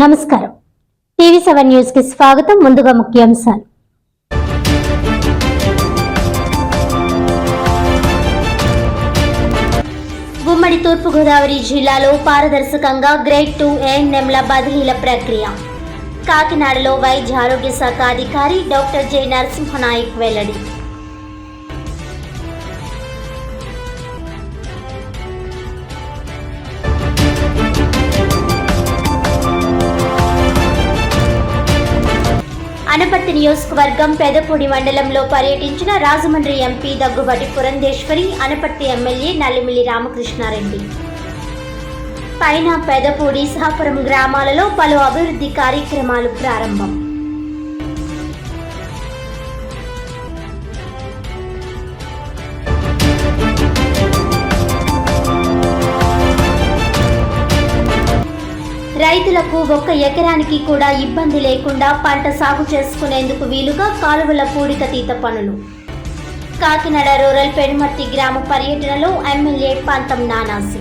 నమస్కారం. TV seven న్యూస్కి స్వాగతం ముందుగా ముఖ్యాంశాలు. ఉమ్మడి తూర్పుగోదావరి జిల్లాలో పారదర్శకంగా గ్రేడ్ టూ ఏఎన్ఎంల బదిలీల ప్రక్రియ. కాకినాడలో వైద్య ఆరోగ్య శాఖ అధికారి డాక్టర్ జె నరసింహనాయక్ వెల్లడి. అనపర్తి నియోజకవర్గం పెదపూడి మండలంలో పర్యటించిన రాజమండ్రి ఎంపీ దగ్గుబాటి పురంధేశ్వరి అనపర్తి ఎమ్మెల్యే నల్లిమిల్లి రామకృష్ణారెడ్డి. పైన పెదపూడి సహపురం గ్రామాలలో పలు అభివృద్ధి కార్యక్రమాలు ప్రారంభం. రైతులకు ఒక్క ఎకరానికి కూడా ఇబ్బంది లేకుండా పంట సాగు చేసుకునేందుకు వీలుగా కాలువల పూడికతీత పనులు. కాకినాడ రూరల్ పెనుమర్తి గ్రామ పర్యటనలో ఎమ్మెల్యే పంతం నానాసి.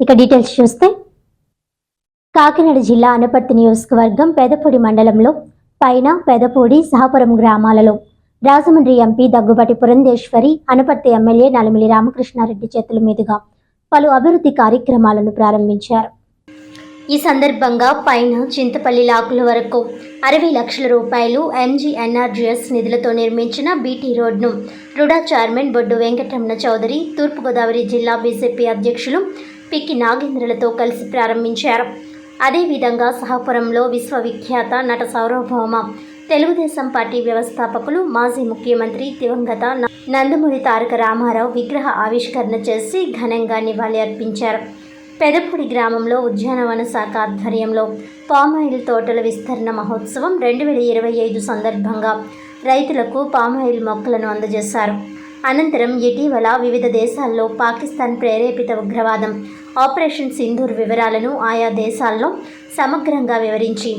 ఇక డీటెయిల్స్ చూస్తే కాకినాడ జిల్లా అనపర్తి నియోజకవర్గం పెదపూడి మండలంలో పైన పెదపూడి సహపురం గ్రామాలలో. రాజమండ్రి ఎంపీ దగ్గుబాటి పురంధేశ్వరి అనపర్తి ఎమ్మెల్యే నలమిలి రామకృష్ణారెడ్డి చేతుల మీదుగా పలు అభివృద్ధి కార్యక్రమాలను ప్రారంభించారు. ఈ సందర్భంగా పైన చింతపల్లి లాకుల వరకు అరవై లక్షల రూపాయలు ఎంజీఎన్ఆర్జీఎస్ నిధులతో నిర్మించిన బీటీ రోడ్ను రుడా చైర్మన్ బొడ్డు వెంకటరమణ చౌదరి తూర్పుగోదావరి జిల్లా బీజేపీ అధ్యక్షులు పిక్కి నాగేంద్రలతో కలిసి ప్రారంభించారు. అదేవిధంగా సహపురంలో విశ్వవిఖ్యాత నట సార్వభౌమ తెలుగుదేశం పార్టీ వ్యవస్థాపకులు మాజీ ముఖ్యమంత్రి దివంగత న- నందమూరి తారక రామారావు విగ్రహ ఆవిష్కరణ చేసి ఘనంగా నివాళి అర్పించారు పెదపూడి గ్రామంలో ఉద్యానవన శాఖ ఆధ్వర్యంలో పామాయిల్ తోటల విస్తరణ మహోత్సవం రెండు వేల ఇరవై ఐదు సందర్భంగా రైతులకు పామాయిల్ మొక్కలను అందజేశారు. అనంతరం ఇటీవల వివిధ దేశాల్లో పాకిస్తాన్ ప్రేరేపిత ఉగ్రవాదం ఆపరేషన్ సింధూర్ వివరాలను ఆయా దేశాల్లో సమగ్రంగా వివరించి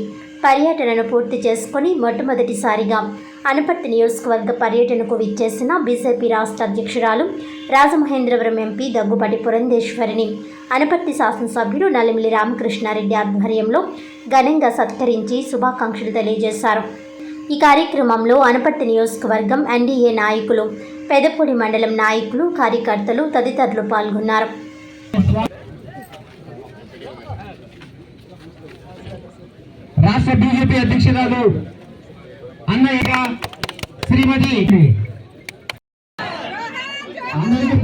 పర్యటనను పూర్తి చేసుకుని మొట్టమొదటిసారిగా అనపర్తి నియోజకవర్గ పర్యటనకు విచ్చేసిన బీజేపీ రాష్ట్ర అధ్యక్షురాలు రాజమహేంద్రవరం ఎంపీ దగ్గుబాటి పురంధేశ్వరిని అనపర్తి శాసనసభ్యులు నలిమిలి రామకృష్ణారెడ్డి ఆధ్వర్యంలో ఘనంగా సత్కరించి శుభాకాంక్షలు తెలియజేశారు. ఈ కార్యక్రమంలో అనపర్తి నియోజకవర్గం ఎన్డీఏ నాయకులు పెదపూడి మండలం నాయకులు కార్యకర్తలు తదితరులు పాల్గొన్నారు. రాష్ట్ర బీజేపీ అధ్యక్షురాలు అన్నయ్య శ్రీమతి అందరికీ.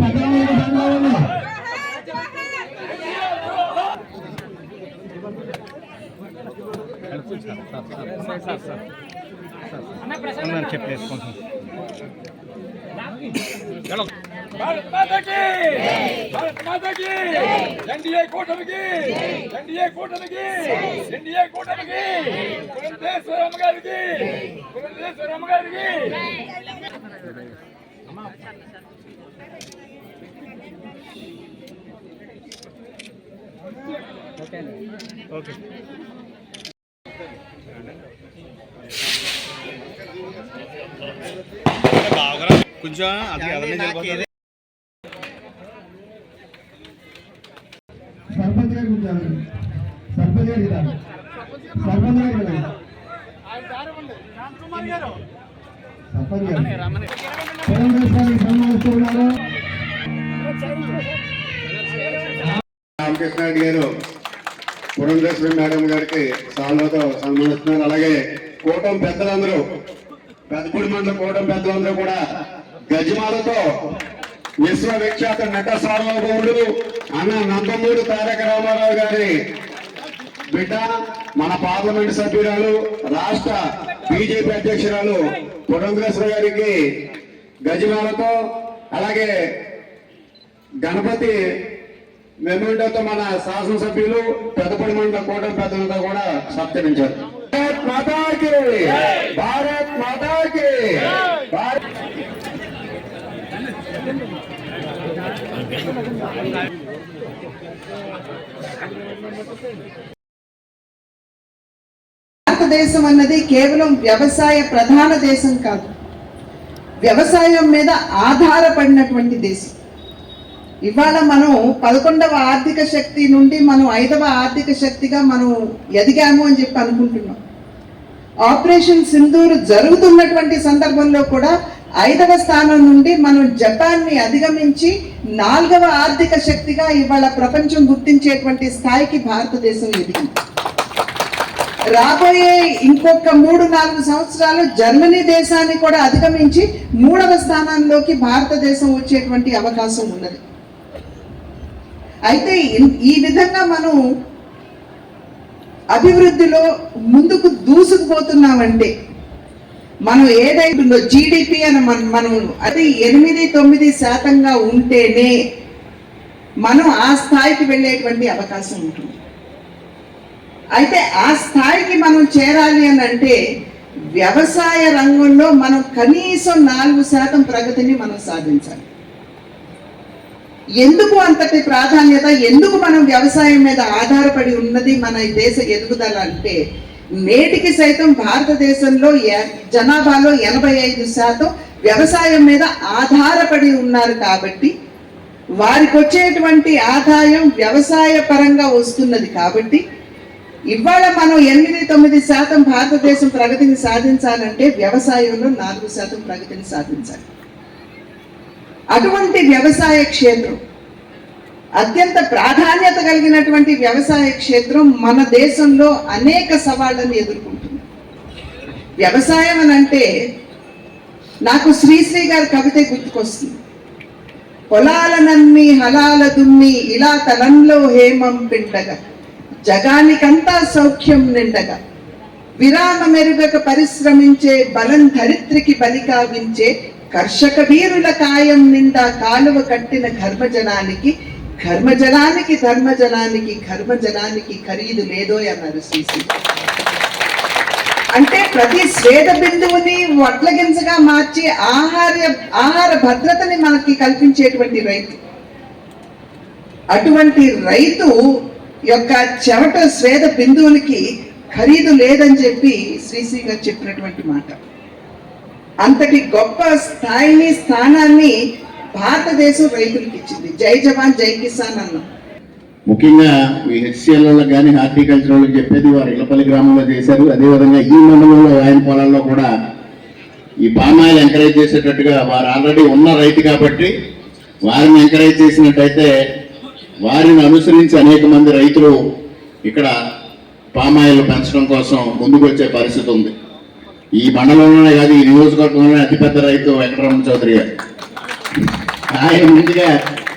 చెప్పేసుకుంటాం భారత్ మాతాకి! భారత్ మాతాకి! ఎన్డీఏ కూటమికి! ఎన్డీఏ కూటమికి! ఎన్డీఏ కూటమికి! పురంధేశ్వరమ్మ గారికి! పురంధేశ్వరమ్మ గారికి! ఓకే కొంచెం అది అవన్నీ వెళ్ళిపోతుంది సర్పంచ్ గారికి ఉంచాలి సర్పంచ్ గారికి సర్పంచ్ గారికి ఇవ్వాలి. సర్పంచ్ గారు పురంధేశ్వరికి సన్మానిస్తున్నారు రామకృష్ణారెడ్డి గారు పురంధేశ్వరి మేడం గారికి సాల్వతో సన్మానిస్తున్నారు అలాగే కూటమి పెద్దలందరూ పెద్దపూడి మండల కూటమి పెద్దలందరూ కూడా గజమాలతో విశ్వవిఖ్యాత నట సార్వభౌముడు అన్న నందమూరి తారక రామారావు గారి బిడ్డ మన పార్లమెంట్ సభ్యురాలు రాష్ట్ర బీజేపీ అధ్యక్షురాలు పురంధేశ్వర గారికి గజమాలతో అలాగే గణపతి మెమోంటోతో మన శాసనసభ్యులు పెద్దపడి మండల కూటమి పెద్దలతో కూడా సత్కరించారు. భారత్ మాతాకి! భారత్ మాతాకి! భారత్ భారతదేశం అన్నది కేవలం వ్యవసాయ ప్రధాన దేశం కాదు. వ్యవసాయం మీద ఆధారపడినటువంటి దేశం. ఇవాళ మనం పదకొండవ ఆర్థిక శక్తి నుండి మనం ఐదవ ఆర్థిక శక్తిగా మనం ఎదిగాము అని చెప్పి అనుకుంటున్నాం. ఆపరేషన్ సింధూరు జరుగుతున్నటువంటి సందర్భంలో కూడా ఐదవ స్థానం నుండి మనం జపాన్ని అధిగమించి నాలుగవ ఆర్థిక శక్తిగా ఇవాళ ప్రపంచం గుర్తించేటువంటి స్థాయికి భారతదేశం ఎదిగింది. రాబోయే ఇంకొక మూడు నాలుగు సంవత్సరాలు జర్మనీ దేశాన్ని కూడా అధిగమించి మూడవ స్థానంలోకి భారతదేశం వచ్చేటువంటి అవకాశం ఉన్నది. అయితే ఈ విధంగా మనం అభివృద్ధిలో ముందుకు దూసుకుపోతున్నామంటే మనం ఏదైతుందో జీడిపి అని మనం మనం అది ఎనిమిది తొమ్మిది శాతంగా ఉంటేనే మనం ఆ స్థాయికి వెళ్ళేటువంటి అవకాశం ఉంటుంది. అయితే ఆ స్థాయికి మనం చేరాలి అని అంటే వ్యవసాయ రంగంలో మనం కనీసం నాలుగు శాతం ప్రగతిని మనం సాధించాలి. ఎందుకు అంతటి ప్రాధాన్యత ఎందుకు మనం వ్యవసాయం మీద ఆధారపడి ఉన్నది మన దేశ ఎదుగుదల అంటే నేటికి సైతం భారతదేశంలో జనాభాలో ఎనభై ఐదు శాతం వ్యవసాయం మీద ఆధారపడి ఉన్నారు కాబట్టి వారికి వచ్చేటువంటి ఆదాయం వ్యవసాయ పరంగా వస్తున్నది కాబట్టి ఇవాళ మనం ఎనిమిది తొమ్మిది శాతం భారతదేశం ప్రగతిని సాధించాలంటే వ్యవసాయంలో నాలుగు శాతం ప్రగతిని సాధించాలి. అటువంటి వ్యవసాయ క్షేత్రం అత్యంత ప్రాధాన్యత కలిగినటువంటి వ్యవసాయ క్షేత్రం మన దేశంలో అనేక సవాళ్ళను ఎదుర్కొంటుంది. వ్యవసాయం అని అంటే నాకు శ్రీశ్రీ గారి కవిత గుర్తుకొస్తుంది. పొలాలనన్ని హలాల దున్ని ఇలా తలంలో హేమం పిండగా. జగానికంతా సౌఖ్యం నిండగా. విరామ మెరుగక పరిశ్రమించే బలం ధరిత్రికి బలికావించే కర్షక వీరుల కాయం నిండా కాలువ కట్టిన ఘర్మజనానికి ఘర్మజనానికి ధర్మజనానికి ఘర్మజనానికి ఖరీదు లేదో అన్నారు శ్రీశ్రీ అంటే ప్రతి స్వేద బిందువుని వడ్లగింజగా మార్చి ఆహార ఆహార భద్రతని మనకి కల్పించేటువంటి రైతు. అటువంటి రైతు యొక్క చెమట స్వేద బిందువులకి ఖరీదు లేదని చెప్పి శ్రీశ్రీ గారు చెప్పినటువంటి మాట. అంతటి గొప్ప స్థాయిని స్థానాన్ని భారతదేశం రైతులకు ఇచ్చింది. జై జవాన్ జై కిసాన్ అన్నాం. ముఖ్యంగా ఈ హెచ్సిఎల్ వాళ్ళకి కానీ హార్టికల్చర్ వాళ్ళకి చెప్పేది వారు ఇళ్ళపల్లి గ్రామంలో చేశారు. అదేవిధంగా ఈ మండలంలో ఆయన పొలాల్లో కూడా ఈ పామాయిల్ ఎంకరేజ్ చేసేటట్టుగా వారు ఆల్రెడీ ఉన్న రైతు కాబట్టి వారిని ఎంకరేజ్ చేసినట్టయితే వారిని అనుసరించి అనేక మంది రైతులు ఇక్కడ పామాయిల్ పెంచడం కోసం ముందుకు వచ్చే పరిస్థితి ఉంది. ఈ మండలంలోనే కాదు ఈ నియోజకవర్గంలోనే అతిపెద్ద రైతు వెంకటరమణ చౌదరి గారు. ఆయన ముందుగా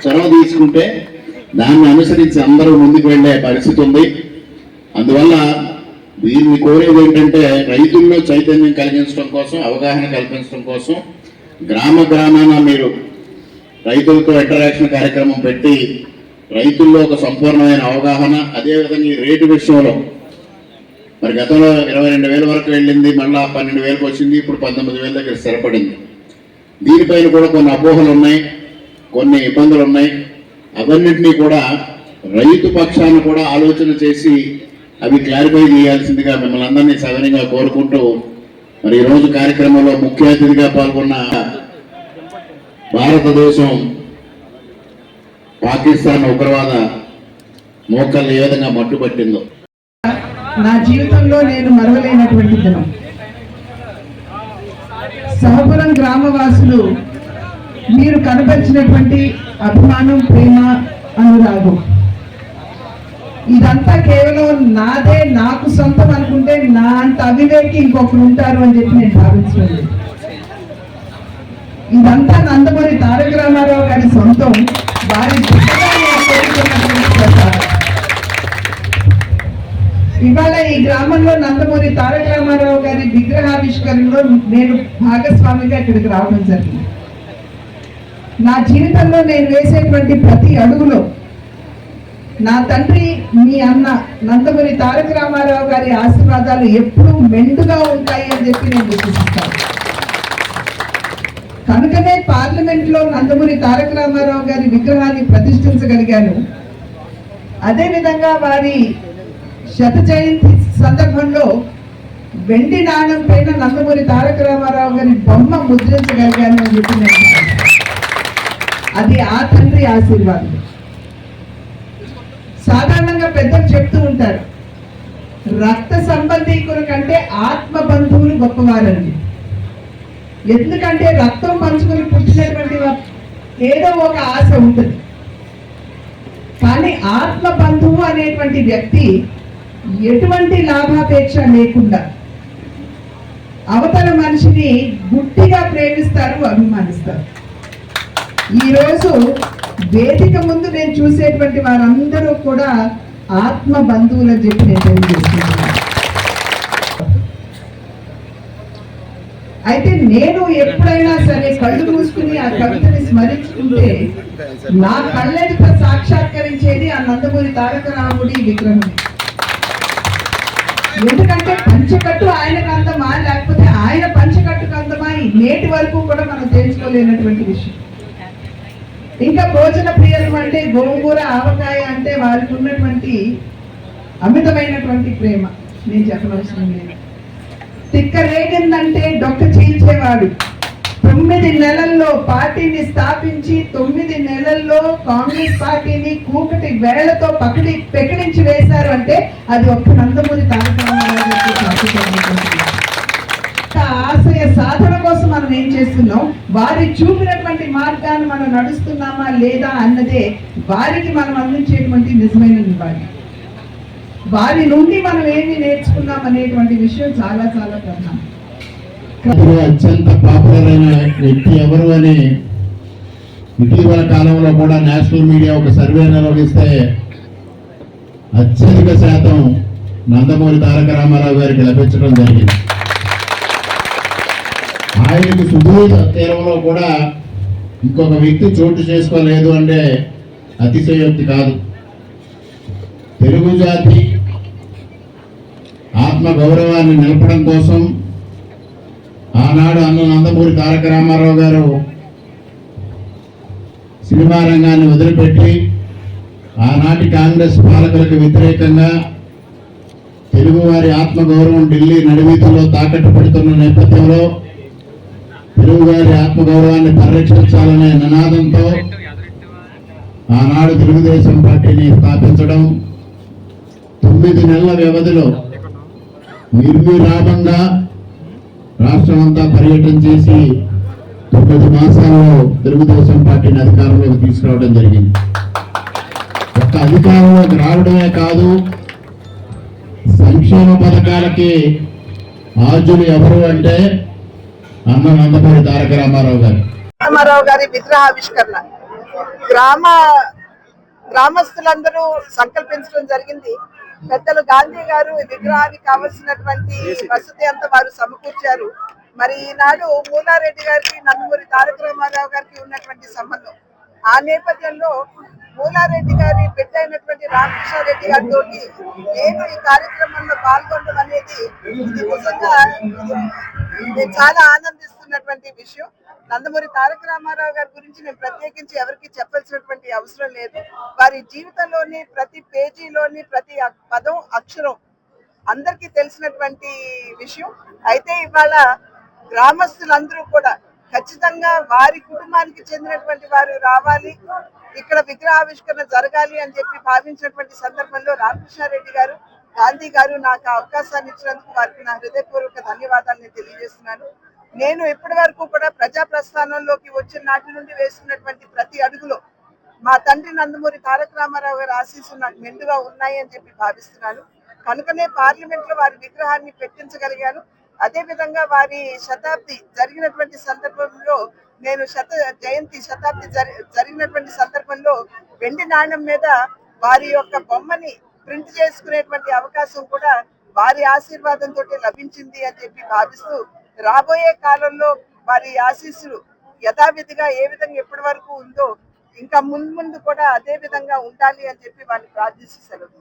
చొరవ తీసుకుంటే దాన్ని అనుసరించి అందరూ ముందుకు వెళ్ళే పరిస్థితి ఉంది. అందువల్ల దీన్ని కోరేది ఏంటంటే రైతుల్లో చైతన్యం కలిగించడం కోసం అవగాహన కల్పించడం కోసం గ్రామ గ్రామాన మీరు రైతులతో ఇంటరాక్షన్ కార్యక్రమం పెట్టి రైతుల్లో ఒక సంపూర్ణమైన అవగాహన అదేవిధంగా ఈ రేటు విషయంలో. మరి గతంలో ఇరవై రెండు వేల వరకు వెళ్ళింది మళ్ళా పన్నెండు వేలకు వచ్చింది ఇప్పుడు పంతొమ్మిది వేల దగ్గర స్థిరపడింది. దీనిపైన కూడా కొన్ని అపోహలు ఉన్నాయి కొన్ని ఇబ్బందులు ఉన్నాయి. అవన్నింటినీ కూడా రైతు పక్షాన్ని కూడా ఆలోచన చేసి అవి క్లారిఫై చేయాల్సిందిగా మిమ్మల్ని అందరినీ సవినయంగా కోరుకుంటూ మరి ఈరోజు కార్యక్రమంలో ముఖ్య అతిథిగా పాల్గొన్న భారతదేశం పాకిస్తాన్ ఉగ్రవాద మోకల్ని ఏ విధంగా మట్టుబట్టిందో నా జీవితంలో నేను మరవలేనటువంటి దినం. సహపురం గ్రామవాసులు మీరు కనపరిచినటువంటి అభిమానం ప్రేమ అనురాగం. ఇదంతా కేవలం నాదే నాకు సొంతం అనుకుంటే నా అంత అవివేకి ఇంకొకరు ఉంటారు అని చెప్పి నేను భావించలేదు. ఇదంతా నందమూరి తారక రామారావు గారి సొంతం. వారి ఇవాళ ఈ గ్రామంలో నందమూరి తారక రామారావు గారి విగ్రహావిష్కరణలో నేను భాగస్వామిగా ఇక్కడికి రావడం జరిగింది. నా జీవితంలో నేను వేసేటువంటి ప్రతి అడుగులో నా తండ్రి మీ అన్న నందమూరి తారక రామారావు గారి ఆశీర్వాదాలు ఎప్పుడూ మెండుగా ఉంటాయి అని చెప్పి నేను విశ్వసిస్తాను కనుకనే పార్లమెంట్లో నందమూరి తారక రామారావు గారి విగ్రహాన్ని ప్రతిష్ఠించగలిగాను. అదేవిధంగా వారి శత జయంతి సందర్భంలో వెండి నాణం పైన నందమూరి తారక రామారావు గారి బొమ్మ ముద్రించగలిగాను అని చెప్పి నేను అది ఆ తండ్రి ఆశీర్వాదం. సాధారణంగా పెద్దలు చెప్తూ ఉంటారు రక్త సంబంధీకుల కంటే ఆత్మ బంధువులు గొప్పవారండి. ఎందుకంటే రక్తం పంచుకొని పుట్టినటువంటి ఏదో ఒక ఆశ ఉంటుంది. కానీ ఆత్మ బంధువు అనేటువంటి వ్యక్తి ఎటువంటి లాభాపేక్ష లేకుండా అవతల మనిషిని గుట్టిగా ప్రేమిస్తారు అభిమానిస్తారు. ఈరోజు వేదిక ముందు నేను చూసేటువంటి వారందరూ కూడా ఆత్మ బంధువులని చెప్పి నేను తెలియజేస్తున్నాను. అయితే నేను ఎప్పుడైనా సరే కళ్ళు మూసుకుని ఆ కవితని స్మరించుకుంటే నా కళ్ళెంత సాక్షాత్కరించేది ఆ నందమూరి తారక రాముడి విగ్రహం ఎందుకంటే పంచకట్టు ఆయనకు అందమా లేకపోతే ఆయన పంచకట్టుకు అందమా నేటి వరకు కూడా మనం తెలుసుకోలేనటువంటి విషయం. ఇంకా భోజన ప్రియలు అంటే గోంగూర ఆవకాయ అంటే వారికి ఉన్నటువంటి అమితమైనటువంటి ప్రేమ. నేను చెప్పనవసరం లేదు తిక్క రేగిందంటే డొక్క చీల్చేవాడు. తొమ్మిది నెలల్లో పార్టీని స్థాపించి తొమ్మిది నెలల్లో కాంగ్రెస్ పార్టీని కూకటి వేళ్ళతో పకడి పెకిడించి వేశారు అంటే అది ఒక్క నందమూరి తారక ఆశయ సాధన కోసం మనం ఏం చేస్తున్నాం? వారి చూపినటువంటి మార్గాన్ని మనం నడుస్తున్నామా లేదా అన్నదే వారికి మనం అందించేటువంటి నిజమైన నివాళి. వారి నుండి మనం ఏమి నేర్చుకున్నాం అనేటువంటి విషయం చాలా చాలా ప్రధానం. అత్యంత పాపులర్ అయిన వ్యక్తి ఎవరు అని ఇటీవల కాలంలో కూడా నేషనల్ మీడియా ఒక సర్వే నిర్వహిస్తే అత్యధిక శాతం నందమూరి తారక రామారావు గారికి లభించడం జరిగింది. ఆయనకు సుదూర తీరంలో కూడా ఇంకొక వ్యక్తి చోటు చేసుకోలేదు అంటే అతిశయోక్తి కాదు. తెలుగు జాతి ఆత్మ గౌరవాన్ని నిలపడం కోసం ఆనాడు అన్న నందమూరి తారక రామారావు గారు సినిమా రంగాన్ని వదిలిపెట్టి ఆనాటి కాంగ్రెస్ పాలకులకు వ్యతిరేకంగా తెలుగువారి ఆత్మగౌరవం ఢిల్లీ నడివీతుల్లో తాకట్టు పెడుతున్న నేపథ్యంలో తెలుగువారి ఆత్మగౌరవాన్ని పరిరక్షించాలనే నినాదంతో ఆనాడు తెలుగుదేశం పార్టీని స్థాపించడం తొమ్మిది నెలల వ్యవధిలో నిర్విరామంగా రాష్ట్రమంతా పర్యటన చేసి తొమ్మిది మాసాల్లో తెలుగుదేశం పార్టీని అధికారంలోకి తీసుకురావడం జరిగింది. ఒక్క అధికారంలోకి రావడమే కాదు సంక్షేమ పథకాలకి ఆర్జులు ఎవరు అంటే అన్న నందమూరి తారక రామారావు గారు. రామారావు గారి విగ్రహావిష్కరణ. గ్రామ గ్రామస్తులందరూ సంకల్పించడం జరిగింది. పెద్దలు గాంధీ గారు విగ్రహానికి కావలసినటువంటి వసతి అంతా వారు సమకూర్చారు. మరి ఈనాడు మూలారెడ్డి గారికి నందమూరి తారక రామారావు గారికి ఉన్నటువంటి సంబంధం. ఆ నేపథ్యంలో మూలారెడ్డి గారి బిడ్డ అయినటువంటి రామకృష్ణారెడ్డి గారితో నేను ఈ కార్యక్రమంలో పాల్గొనడం అనేది ఇది నిజంగా నేను చాలా ఆనందిస్తున్నటువంటి విషయం. నందమూరి తారక రామారావు గారి గురించి నేను ప్రత్యేకించి ఎవరికి చెప్పాల్సినటువంటి అవసరం లేదు. వారి జీవితంలోని ప్రతి పేజీలోని ప్రతి పదం అక్షరం అందరికీ తెలిసినటువంటి విషయం. అయితే ఇవాళ గ్రామస్తులందరూ కూడా ఖచ్చితంగా వారి కుటుంబానికి చెందినటువంటి వారు రావాలి. ఇక్కడ విగ్రహావిష్కరణ జరగాలి అని చెప్పి భావించినటువంటి సందర్భంలో రామకృష్ణారెడ్డి గారు గాంధీ గారు నాకు అవకాశాన్ని ఇచ్చినందుకు వారికి నా హృదయపూర్వక ధన్యవాదాలు నేను తెలియజేస్తున్నాను. నేను ఇప్పటి వరకు కూడా ప్రజా ప్రస్థానంలోకి వచ్చిన నాటి నుండి వేస్తున్నటువంటి ప్రతి అడుగులో మా తండ్రి నందమూరి తారక రామారావు గారి ఆశీస్సులు నాకు మెండుగా ఉన్నాయి అని చెప్పి భావిస్తున్నాను. కనుకనే పార్లమెంట్లో వారి విగ్రహాన్ని పెట్టించగలిగాను. అదే విధంగా వారి శతాబ్ది జరిగినటువంటి సందర్భంలో నేను శత జయంతి శతాబ్ది జరి జరిగినటువంటి సందర్భంలో వెండి నాణ్యం మీద వారి యొక్క బొమ్మని ప్రింట్ చేసుకునేటువంటి అవకాశం కూడా వారి ఆశీర్వాదంతో లభించింది అని చెప్పి భావిస్తూ రాబోయే కాలంలో వారి ఆశీస్సులు యథావిధిగా ఏ విధంగా ఎప్పటి వరకు ఉందో ఇంకా ముందు ముందు కూడా అదే విధంగా ఉండాలి అని చెప్పి వారిని ప్రార్థిస్తూ సెలవు.